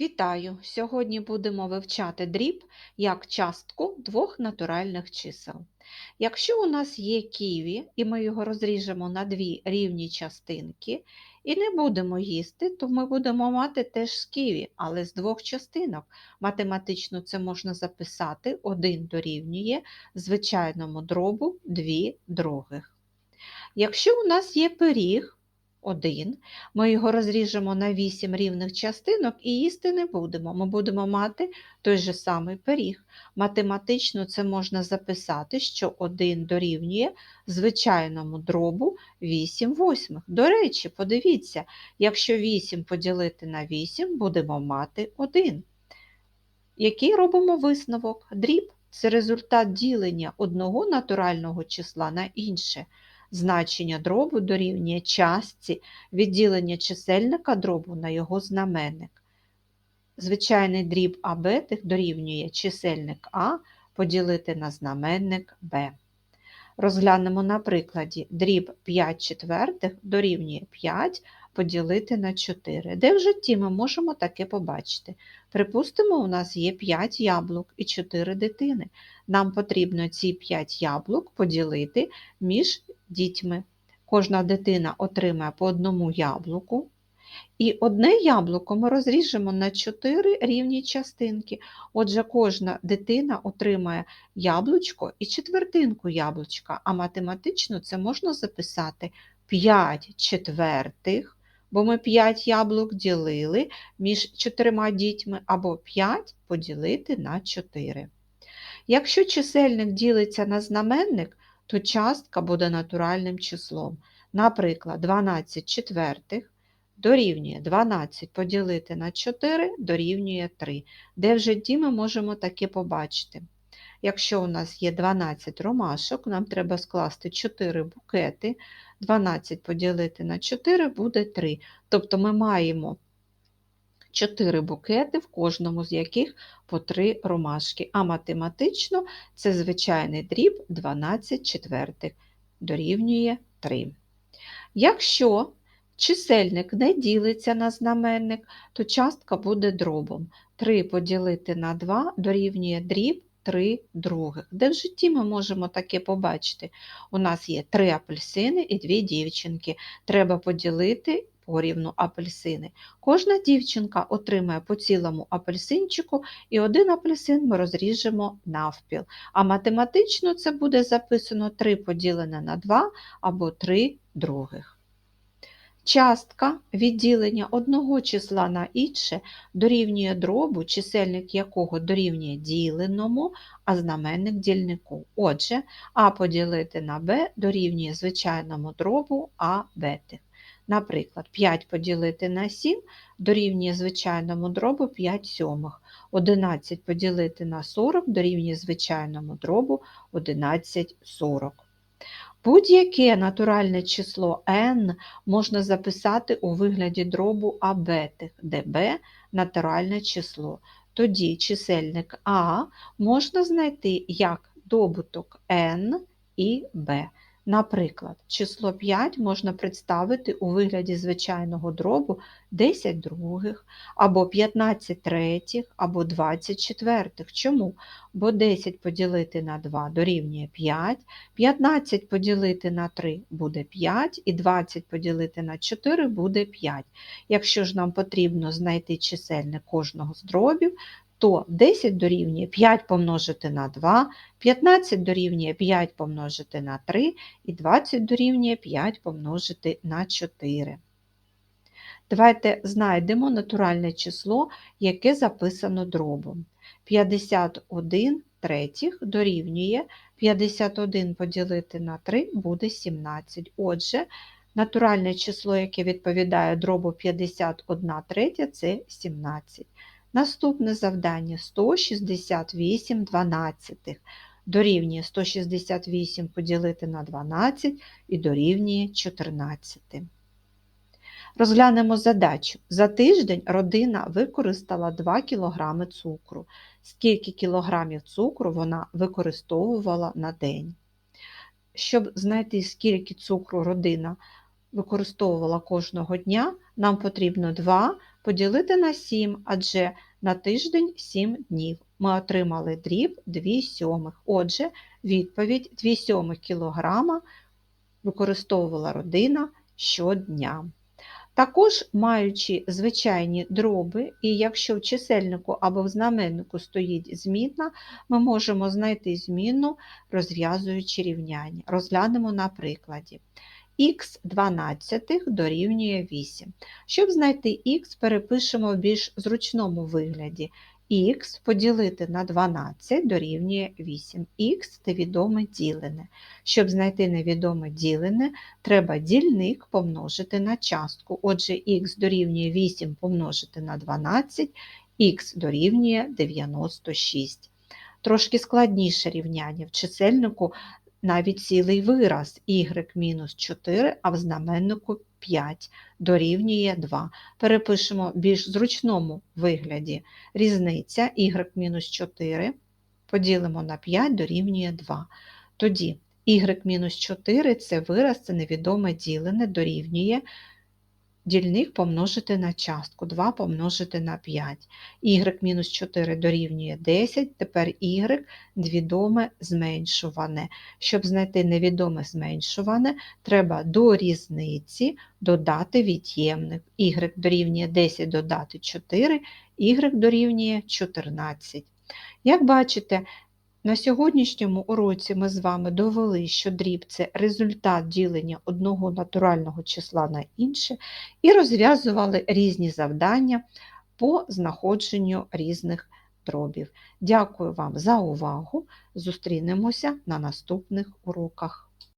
Вітаю! Сьогодні будемо вивчати дріб як частку двох натуральних чисел. Якщо у нас є ківі, і ми його розріжемо на дві рівні частинки, і не будемо їсти, то ми будемо мати теж з ківі, але з двох частинок. Математично це можна записати, один дорівнює звичайному дробу дві других. Якщо у нас є пиріг, 1, ми його розріжемо на 8 рівних частинок і їсти не будемо. Ми будемо мати той же самий пиріг. Математично це можна записати, що 1 дорівнює звичайному дробу 8 восьмих. До речі, подивіться, якщо 8 поділити на 8, будемо мати 1. Який робимо висновок? Дріб це результат ділення одного натурального числа на інше. Значення дробу дорівнює частці відділення чисельника дробу на його знаменник. Звичайний дріб АБ дорівнює чисельник А поділити на знаменник Б. Розглянемо на прикладі дріб 5 четвертих дорівнює 5 поділити на 4. Де в житті ми можемо таке побачити? Припустимо, у нас є 5 яблук і 4 дитини. Нам потрібно ці 5 яблук поділити між дітьми. Кожна дитина отримає по одному яблуку. І одне яблуко ми розріжемо на 4 рівні частинки. Отже, кожна дитина отримає яблучко і четвертинку яблучка, а математично це можна записати 5 четвертих, бо ми 5 яблук ділили між чотирма дітьми, або 5 поділити на 4. Якщо чисельник ділиться на знаменник, то частка буде натуральним числом. Наприклад, 12 четвертих дорівнює 12 поділити на 4 дорівнює 3. Де в житті ми можемо таке побачити? Якщо у нас є 12 ромашок, нам треба скласти 4 букети, 12 поділити на 4 буде 3. Тобто ми маємо 4 букети, в кожному з яких по 3 ромашки, а математично це звичайний дріб 12 четвертих дорівнює 3. Якщо чисельник не ділиться на знаменник, то частка буде дробом. 3 поділити на 2 дорівнює дріб 3 других. Де в житті ми можемо таке побачити? У нас є 3 апельсини і 2 дівчинки. Треба поділити порівну апельсини. Кожна дівчинка отримає по цілому апельсинчику, і один апельсин ми розріжемо навпіл. А математично це буде записано 3 поділене на 2 або 3 других. Частка відділення одного числа на інше дорівнює дробу, чисельник якого дорівнює діленому, а знаменник дільнику. Отже, А поділити на Б дорівнює звичайному дробу А. Наприклад, 5 поділити на 7 дорівнює звичайному дробу 5 сьомих. 11 поділити на 40 дорівнює звичайному дробу 11 сорок. Будь-яке натуральне число n можна записати у вигляді дробу абетих, де b – натуральне число. Тоді чисельник А можна знайти як добуток n і b. Наприклад, число 5 можна представити у вигляді звичайного дробу 10 других, або 15 третіх, або 20 четвертих. Чому? Бо 10 поділити на 2 дорівнює 5, 15 поділити на 3 буде 5, і 20 поділити на 4 буде 5. Якщо ж нам потрібно знайти чисельник кожного з дробів, то 10 дорівнює 5 помножити на 2, 15 дорівнює 5 помножити на 3 і 20 дорівнює 5 помножити на 4. Давайте знайдемо натуральне число, яке записано дробом. 51 третіх дорівнює 51 поділити на 3 буде 17. Отже, натуральне число, яке відповідає дробу 51 третя, це 17. Наступне завдання 168 дванадцятих. Дорівнює 168 поділити на 12 і дорівнює 14. Розглянемо задачу. За тиждень родина використала 2 кг цукру. Скільки кілограмів цукру вона використовувала на день? Щоб знайти, скільки цукру родина використовувала кожного дня, нам потрібно 2 поділити на 7, адже на тиждень 7 днів. Ми отримали дріб 2 сьомих. Отже, відповідь 2 сьомих кілограма використовувала родина щодня. Також, маючи звичайні дроби, і якщо в чисельнику або в знаменнику стоїть змінна, ми можемо знайти змінну, розв'язуючи рівняння. Розглянемо на прикладі. Х 12 дорівнює 8. Щоб знайти х, перепишемо в більш зручному вигляді. х поділити на 12 дорівнює 8. х невідоме ділене. Щоб знайти невідоме ділене, треба дільник помножити на частку. Отже, х дорівнює 8 помножити на 12, х дорівнює 96. Трошки складніше рівняння. В чисельнику навіть цілий вираз y-4, а в знаменнику 5 дорівнює 2. Перепишемо в більш зручному вигляді. Різниця y-4 поділимо на 5 дорівнює 2. Тоді y-4 це вираз, це невідоме ділене, дорівнює дільник помножити на частку, 2 помножити на 5. y-4 дорівнює 10, тепер y невідоме зменшуване. Щоб знайти невідоме зменшуване, треба до різниці додати від'ємник. y дорівнює 10 додати 4, y дорівнює 14. Як бачите, на сьогоднішньому уроці ми з вами довели, що дріб це результат ділення одного натурального числа на інше, і розв'язували різні завдання по знаходженню різних дробів. Дякую вам за увагу! Зустрінемося на наступних уроках.